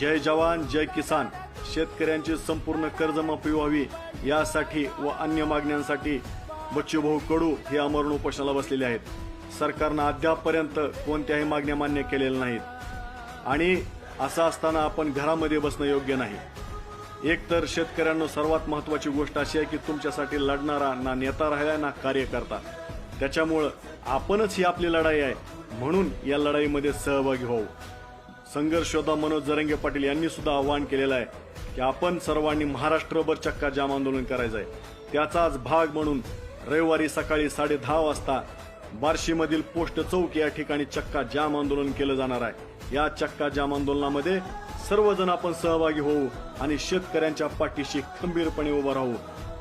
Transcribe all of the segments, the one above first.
जय जवान जय किसान. शेतकऱ्यांची संपूर्ण कर्जमाफी व्हावी यासाठी व अन्य मागण्यांसाठी बच्चूभाऊ कडू हे अमरण उपोषणाला बसलेले आहेत. सरकारनं अद्यापपर्यंत कोणत्याही मागण्या मान्य केलेल्या नाहीत. आणि असं असताना आपण घरामध्ये बसणं योग्य नाही. एकतर शेतकऱ्यांना सर्वात महत्वाची गोष्ट अशी आहे की तुमच्यासाठी लढणारा ना नेता राहिला ना कार्यकर्ता. त्याच्यामुळं आपणच ही आपली लढाई आहे. म्हणून या लढाईमध्ये सहभागी होऊ. संघर्ष मनोज जरंगे पाटील यांनी सुद्धा आवाहन केलेलं आहे की आपण सर्वांनी महाराष्ट्रभर चक्का जाम आंदोलन करायचं आहे त्याचाच भाग म्हणून रविवारी सकाळी साडे दहा वाजता बार्शीमधील पोस्ट चौक या ठिकाणी चक्का जाम आंदोलन केलं जाणार आहे. या चक्का जाम आंदोलनामध्ये सर्वजण आपण सहभागी होऊ आणि शेतकऱ्यांच्या पाठीशी खंबीरपणे उभा राहू.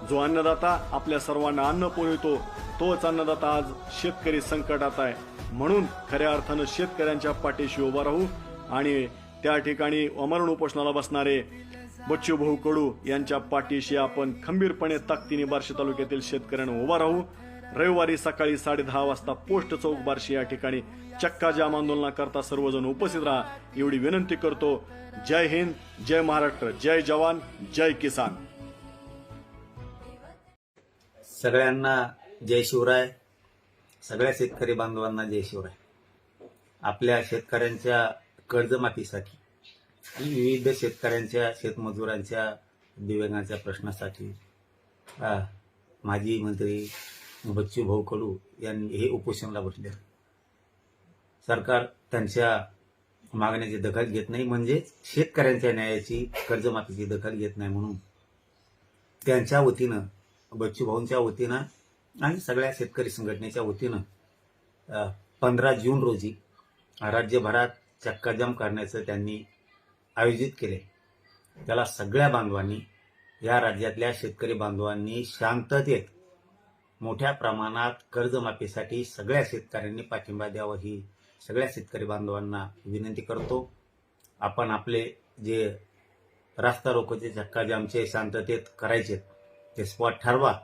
जो अन्नदाता आपल्या सर्वांना अन्न पुरवितो तोच अन्नदाता आज शेतकरी संकटात आहे. म्हणून खऱ्या अर्थानं शेतकऱ्यांच्या पाठीशी उभा राहू आणि त्या ठिकाणी अमरण उपोषणाला बसणारे बच्चू भाऊ कडू यांच्या पाठीशी आपण खंबीरपणे ताकदीने बार्शी तालुक्यातील शेतकऱ्यांना उभा राहू. रविवारी सकाळी साडे दहा वाजता पोस्ट चौक बार्शी या ठिकाणी चक्का जाम आंदोलनाकरता सर्वजण उपस्थित राहा. एवढी विनंती करतो. जय हिंद जय महाराष्ट्र जय जवान जय किसान. सगळ्यांना जय शिवराय. सगळ्या शेतकरी बांधवांना जय शिवराय. आपल्या शेतकऱ्यांच्या कर्जमाफीसाठी आणि विविध शेतकऱ्यांच्या शेतमजुरांच्या दिव्यांगांच्या प्रश्नासाठी माजी मंत्री बच्चू भाऊ कडू यांनी हे उपोषणला बसले. सरकार त्यांच्या मागण्याची दखल घेत नाही म्हणजे शेतकऱ्यांच्या न्यायाची कर्जमाफीची दखल घेत नाही म्हणून त्यांच्या वतीनं बच्चू भाऊंच्या वतीनं आणि सगळ्या शेतकरी संघटनेच्या वतीनं पंधरा जून रोजी राज्यभरात चक्काजाम करण्याचं त्यांनी आयोजित केले. त्याला सगळ्या बांधवांनी या राज्यातल्या शेतकरी बांधवांनी शांततेत मोठ्या प्रमाणात कर्जमाफीसाठी सगळ्या शेतकऱ्यांनी पाठिंबा द्यावा ही सगळ्या शेतकरी बांधवांना विनंती करतो. आपण आपले जे रास्ता रोकोचे चक्काजामचे शांततेत करायचे ते स्पॉट ठरवा.